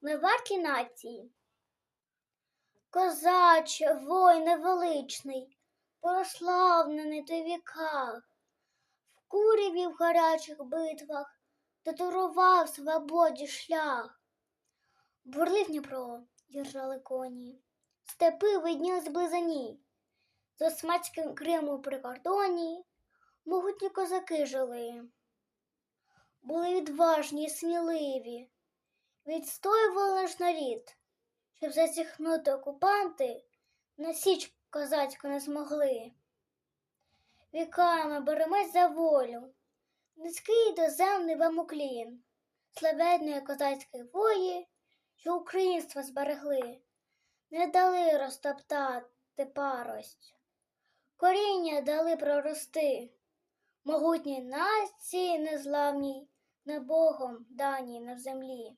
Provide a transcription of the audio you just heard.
ми варті нації. Козаче, воїне величний, прославлений ти віках, в куряві в гарячих битвах татурував свободі шлях. Бурлив Дніпро, держали коні, степи видніли зблизані, з Османським Криму при кордоні могутні козаки жили. Були відважні і сміливі, відстоювали наш нарід, щоб зазіхнути окупанти на січ козацьку не змогли. Віками беремось за волю, низький доземний вам уклін, славетної козацької вої, що українство зберегли, не дали розтоптати парость, коріння дали прорости, могутній нації незламній, не Богом даній на землі.